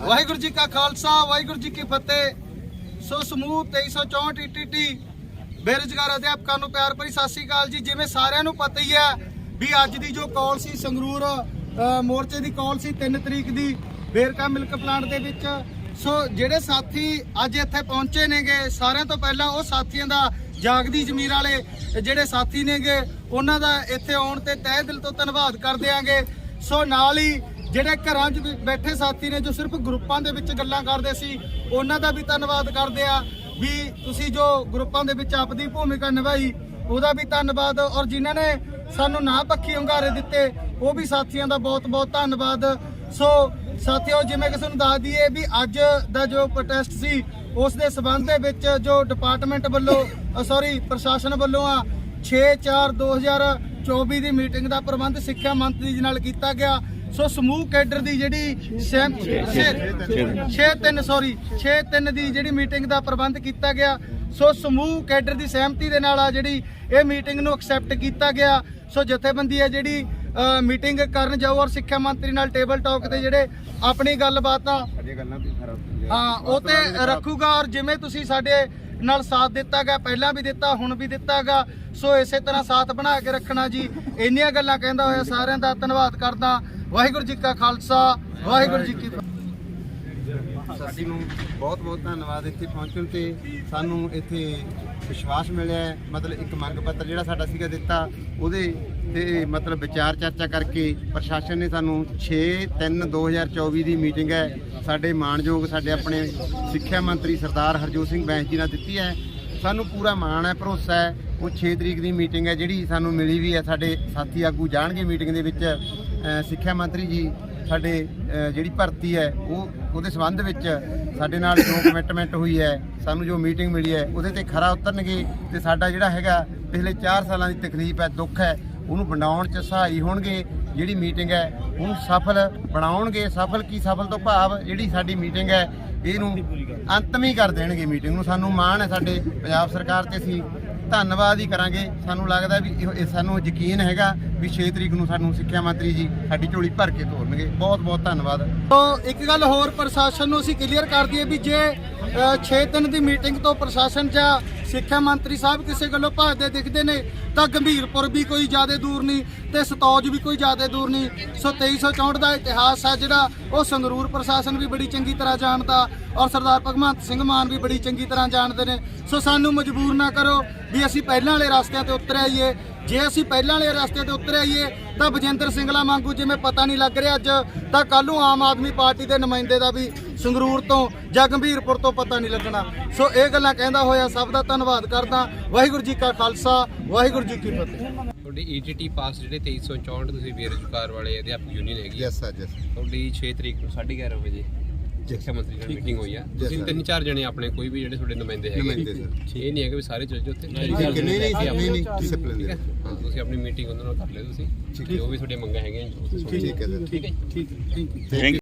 ਵਾਹਿਗੁਰੂ ਜੀ ਕਾ ਖਾਲਸਾ, ਵਾਹਿਗੁਰੂ ਜੀ ਕੀ ਫਤਿਹ। ਸੋ ਸਮੂਹ 2364 ਟੀਟੀ ਬੇਰੁਜ਼ਗਾਰ ਅਧਿਆਪਕਾਂ ਨੂੰ ਪਿਆਰ ਭਰੀ ਸਤਿ ਸ੍ਰੀ ਅਕਾਲ ਜੀ। ਜਿਵੇਂ ਸਾਰਿਆਂ ਨੂੰ ਪਤਾ ਹੀ ਹੈ ਵੀ ਅੱਜ ਦੀ ਜੋ ਕਾਲ ਸੀ ਸੰਗਰੂਰ ਮੋਰਚੇ ਦੀ ਕਾਲ ਸੀ 3 ਤਰੀਕ ਦੀ ਵੇਰਕਾ ਮਿਲਕ ਪਲਾਂਟ ਦੇ ਵਿੱਚ। ਸੋ ਜਿਹੜੇ ਸਾਥੀ ਅੱਜ ਇੱਥੇ ਪਹੁੰਚੇ ਨੇਗੇ, ਸਾਰਿਆਂ ਤੋਂ ਪਹਿਲਾਂ ਉਹ ਸਾਥੀਆਂ ਦਾ ਜਾਗਦੀ ਜ਼ਮੀਰ ਵਾਲੇ ਜਿਹੜੇ ਸਾਥੀ ਨੇਗੇ, ਉਹਨਾਂ ਦਾ ਇੱਥੇ ਆਉਣ ਤੇ ਤਹਿ ਦਿਲ ਤੋਂ ਧੰਨਵਾਦ ਕਰਦੇ ਆਂਗੇ। ਸੋ ਨਾਲ ਹੀ ਜਿਹੜੇ ਘਰਾਂ 'ਚ ਵੀ ਬੈਠੇ ਸਾਥੀ ਨੇ, ਜੋ ਸਿਰਫ ਗਰੁੱਪਾਂ ਦੇ ਵਿੱਚ ਗੱਲਾਂ ਕਰਦੇ ਸੀ, ਉਹਨਾਂ ਦਾ ਵੀ ਧੰਨਵਾਦ ਕਰਦੇ ਆ ਵੀ ਤੁਸੀਂ ਜੋ ਗਰੁੱਪਾਂ ਦੇ ਵਿੱਚ ਆਪਦੀ ਭੂਮਿਕਾ ਨਿਭਾਈ, ਉਹਦਾ ਵੀ ਧੰਨਵਾਦ। ਔਰ ਜਿਨ੍ਹਾਂ ਨੇ ਸਾਨੂੰ ਨਾ ਪੱਖੀ ਹੁੰਗਾਰੇ ਦਿੱਤੇ, ਉਹ ਵੀ ਸਾਥੀਆਂ ਦਾ ਬਹੁਤ-ਬਹੁਤ ਧੰਨਵਾਦ। ਸੋ ਸਾਥੀਓ, ਜਿਵੇਂ ਕਿ ਤੁਹਾਨੂੰ ਦੱਸ ਦਈਏ ਵੀ ਅੱਜ ਦਾ ਜੋ ਪ੍ਰੋਟੈਸਟ ਸੀ, ਉਸ ਦੇ ਸਬੰਧ ਦੇ ਵਿੱਚ ਜੋ ਡਿਪਾਰਟਮੈਂਟ ਵੱਲੋਂ ਸੌਰੀ ਪ੍ਰਸ਼ਾਸਨ ਵੱਲੋਂ ਆ 6/4/2024 ਦੀ ਮੀਟਿੰਗ ਦਾ ਪ੍ਰਬੰਧ ਸਿੱਖਿਆ ਮੰਤਰੀ ਜੀ ਨਾਲ ਕੀਤਾ ਗਿਆ। ਸੋ ਸਮੂਹ ਕੈਡਰ ਦੀ ਜਿਹੜੀ 6-3 ਸੌਰੀ 6-3 ਦੀ ਜਿਹੜੀ ਮੀਟਿੰਗ ਦਾ ਪ੍ਰਬੰਧ ਕੀਤਾ ਗਿਆ। ਸੋ ਸਮੂਹ ਕੈਡਰ ਦੀ ਸਹਿਮਤੀ ਦੇ ਨਾਲ ਆ ਜਿਹੜੀ ਇਹ ਮੀਟਿੰਗ ਨੂੰ ਐਕਸੈਪਟ ਕੀਤਾ ਗਿਆ। ਸੋ ਜਥੇਬੰਦੀ ਹੈ ਜਿਹੜੀ ਮੀਟਿੰਗ ਕਰਨ ਜਾਊ ਔਰ ਸਿੱਖਿਆ ਮੰਤਰੀ ਨਾਲ ਟੇਬਲ ਟਾਕ ਤੇ ਜਿਹੜੇ ਆਪਣੀ ਗੱਲਬਾਤ ਆ ਹਾਂ ਉਹ ਤੇ ਰੱਖੂਗਾ ਔਰ ਜਿਵੇਂ ਤੁਸੀਂ ਸਾਡੇ ਨਾਲ ਸਾਥ ਦਿੱਤਾ ਗਿਆ ਪਹਿਲਾਂ ਵੀ ਦਿੱਤਾ ਹੁਣ ਵੀ ਦਿੱਤਾਗਾ ਸੋ ਇਸੇ ਤਰ੍ਹਾਂ ਸਾਥ ਬਣਾ ਕੇ ਰੱਖਣਾ ਜੀ। ਇੰਨੀਆਂ ਗੱਲਾਂ ਕਹਿੰਦਾ ਹੋਇਆ ਸਾਰਿਆਂ ਦਾ ਧੰਨਵਾਦ ਕਰਦਾ। ਵਾਹਿਗੁਰੂ ਜੀ ਕਾ ਖਾਲਸਾ, ਵਾਹਿਗੁਰੂ ਜੀ ਕੀ ਸਾਡੀ ਨੂੰ ਬਹੁਤ ਬਹੁਤ ਧੰਨਵਾਦ ਇੱਥੇ ਪਹੁੰਚਣ ਤੇ। ਸਾਨੂੰ ਇੱਥੇ ਵਿਸ਼ਵਾਸ ਮਿਲਿਆ ਹੈ। ਮਤਲਬ ਇੱਕ ਮੰਗ ਪੱਤਰ ਜਿਹੜਾ ਸਾਡਾ ਸੀਗਾ ਦਿੱਤਾ, ਉਹਦੇ ਤੇ ਮਤਲਬ ਵਿਚਾਰ ਚਰਚਾ ਕਰਕੇ ਪ੍ਰਸ਼ਾਸਨ ਨੇ ਸਾਨੂੰ 6/3/2024 ਦੀ ਮੀਟਿੰਗ ਹੈ। ਸਾਡੇ ਮਾਣਯੋਗ, ਸਾਡੇ ਆਪਣੇ ਸਿੱਖਿਆ ਮੰਤਰੀ ਸਰਦਾਰ ਹਰਜੋਤ ਸਿੰਘ ਬੈਂਸ ਜੀ ਨਾਲ ਦਿੱਤੀ ਹੈ। ਸਾਨੂੰ ਪੂਰਾ ਮਾਣ ਹੈ, ਭਰੋਸਾ ਹੈ। ਉਹ 6 ਤਰੀਕ ਦੀ ਮੀਟਿੰਗ ਹੈ, ਜਿਹੜੀ ਸਾਨੂੰ ਮਿਲੀ ਵੀ ਹੈ। ਸਾਡੇ ਸਾਥੀ ਆਗੂ ਜਾਣਗੇ ਮੀਟਿੰਗ ਦੇ ਵਿੱਚ। ਸਿੱਖਿਆ ਮੰਤਰੀ ਜੀ ਸਾਡੇ ਜਿਹੜੀ ਭਰਤੀ ਹੈ ਉਹ ਉਹਦੇ ਸੰਬੰਧ ਵਿੱਚ ਸਾਡੇ ਨਾਲ ਜੋ ਕਮਿਟਮੈਂਟ ਹੋਈ ਹੈ ਸਾਨੂੰ ਜੋ ਮੀਟਿੰਗ ਮਿਲੀ ਹੈ ਉਹਦੇ ਤੇ ਖਰਾ ਉਤਰਨਗੇ ਤੇ ਸਾਡਾ ਜਿਹੜਾ ਹੈਗਾ ਪਿਛਲੇ 4 ਸਾਲਾਂ ਦੀ ਤਕਲੀਫ ਹੈ ਦੁੱਖ ਹੈ ਉਹਨੂੰ ਬਣਾਉਣ ਚ ਸਹਾਈ ਹੋਣਗੇ ਜਿਹੜੀ ਮੀਟਿੰਗ ਹੈ ਉਹਨੂੰ ਸਫਲ ਬਣਾਉਣਗੇ। ਸਫਲ ਕੀ? ਸਫਲ ਤੋਂ ਭਾਵ ਜਿਹੜੀ ਸਾਡੀ ਮੀਟਿੰਗ ਹੈ ਇਹਨੂੰ ਅੰਤਮੀ ਕਰ ਦੇਣਗੇ ਮੀਟਿੰਗ ਨੂੰ। ਸਾਨੂੰ ਮਾਣ ਹੈ ਸਾਡੇ ਪੰਜਾਬ ਸਰਕਾਰ ਤੇ ਅਸੀਂ ਧੰਨਵਾਦ ਹੀ ਕਰਾਂਗੇ। ਸਾਨੂੰ ਲੱਗਦਾ ਵੀ ਇਹ ਸਾਨੂੰ ਯਕੀਨ ਹੈਗਾ ਵੀ 6 ਤਰੀਕ ਨੂੰ ਸਾਨੂੰ ਸਿੱਖਿਆ ਮੰਤਰੀ ਜੀ ਸਾਡੀ ਝੋਲੀ ਭਰ ਕੇ ਤੋਰਨਗੇ। ਬਹੁਤ ਬਹੁਤ ਧੰਨਵਾਦ। ਤੋ ਇੱਕ ਗੱਲ ਹੋਰ ਪ੍ਰਸ਼ਾਸਨ ਨੂੰ ਅਸੀਂ ਕਲੀਅਰ ਕਰ ਦਈਏ ਵੀ ਜੇ 6 ਦਿਨ ਦੀ ਮੀਟਿੰਗ ਤੋਂ ਪ੍ਰਸ਼ਾਸਨ ਜਾਂ ਸਿੱਖਿਆ ਮੰਤਰੀ ਸਾਹਿਬ ਕਿਸੇ ਗੱਲੋਂ ਭੱਜਦੇ ਦਿਖਦੇ ਨੇ, ਤਾਂ ਗੰਭੀਰਪੁਰ ਵੀ ਕੋਈ ਜ਼ਿਆਦਾ ਦੂਰ ਨਹੀਂ ਤੇ ਸਤੌਜ ਵੀ ਕੋਈ ਜ਼ਿਆਦਾ ਦੂਰ ਨਹੀਂ। ਸੋ 2364 ਦਾ ਇਤਿਹਾਸ ਹੈ ਜਿਹੜਾ, ਉਹ ਸੰਗਰੂਰ ਪ੍ਰਸ਼ਾਸਨ ਵੀ ਬੜੀ ਚੰਗੀ ਤਰ੍ਹਾਂ ਜਾਣਦਾ ਔਰ ਸਰਦਾਰ ਭਗਵੰਤ ਸਿੰਘ ਮਾਨ ਵੀ ਬੜੀ ਚੰਗੀ ਤਰ੍ਹਾਂ ਜਾਣਦੇ ਨੇ। ਸੋ ਸਾਨੂੰ ਮਜਬੂਰ ਨਾ ਕਰੋ ਵੀ ਅਸੀਂ ਪਹਿਲਾਂ ਵਾਲੇ ਰਸਤਿਆਂ ਤੇ ਉਤਰ ਆਈਏ। ਜੇ ਅਸੀਂ ਪਹਿਲਾਂ ਵਾਲੇ ਰਸਤੇ ਤੇ ਉਤਰ ਆਈਏ, ਤਾਂ ਬਜਿੰਦਰ ਸਿੰਘਲਾ ਵਾਂਗੂ ਜਿਵੇਂ ਪਤਾ ਨਹੀਂ ਲੱਗ ਰਿਹਾ ਅੱਜ, ਤਾਂ ਕੱਲ ਨੂੰ ਆਮ ਆਦਮੀ ਪਾਰਟੀ ਦੇ ਨੁਮਾਇੰਦੇ ਦਾ ਵੀ ਸੰਗਰੂਰ ਤੋਂ ਜਾਂ ਗੰਭੀਰਪੁਰ ਤੋਂ ਪਤਾ ਨਹੀਂ ਲੱਗਣਾ। ਸੋ ਇਹ ਗੱਲਾਂ ਕਹਿੰਦਾ ਹੋਇਆ ਸਭ ਦਾ ਧੰਨਵਾਦ ਕਰਦਾ। ਵਾਹਿਗੁਰੂ ਜੀ ਕਾ ਖਾਲਸਾ ਵਾਹਿਗੁਰੂ ਜੀ ਕੀ ਫਤਿਹ। ਤੁਹਾਡੀ ETT ਪਾਸ ਜਿਹੜੇ 2364 ਤੁਸੀਂ ਬੇਰੁਜ਼ਗਾਰ ਵਾਲੇ ਅਧਿਆਪਕ ਯੂਨੀਅਨ ਹੈਗੀ ਯੈਸ ਸਰ ਯੈਸ ਤੁਹਾਡੀ 6 ਤਰੀਕ ਨੂੰ 11:30 ਵਜੇ ਸਿੱਖਿਆ ਮੰਤਰੀ ਨਾਲ ਮੀਟਿੰਗ ਹੋਈ ਆ। ਤੁਸੀਂ. ਤਿੰਨ ਚਾਰ ਜਣੇ ਆਪਣੇ ਕੋਈ ਵੀ ਜਿਹੜੇ ਤੁਹਾਡੇ ਨੁਮਾਇੰਦੇ ਹੈਗੇ। ਇਹ ਨਹੀਂ ਹੈ ਕਿ ਵੀ ਸਾਰੇ ਚੱਲ ਜਾਓ ਉੱਥੇ। ਨਹੀਂ ਨਹੀਂ ਨਹੀਂ ਨਹੀਂ ਡਿਸਪਲਿਨ ਦੇ ਤੁਸੀਂ ਆਪਣੀ ਮੀਟਿੰਗ ਉਹਨਾਂ ਨਾਲ ਕਰ ਲਿਓ ਤੁਸੀਂ। ਜੋ ਵੀ ਤੁਹਾਡੀਆਂ ਮੰਗਾਂ ਹੈਗੀਆਂ। ਠੀਕ ਹੈ ਸਰ ਠੀਕ ਹੈ ਠੀਕ ਹੈ ਥੈਂਕ ਯੂ ਥੈਂਕ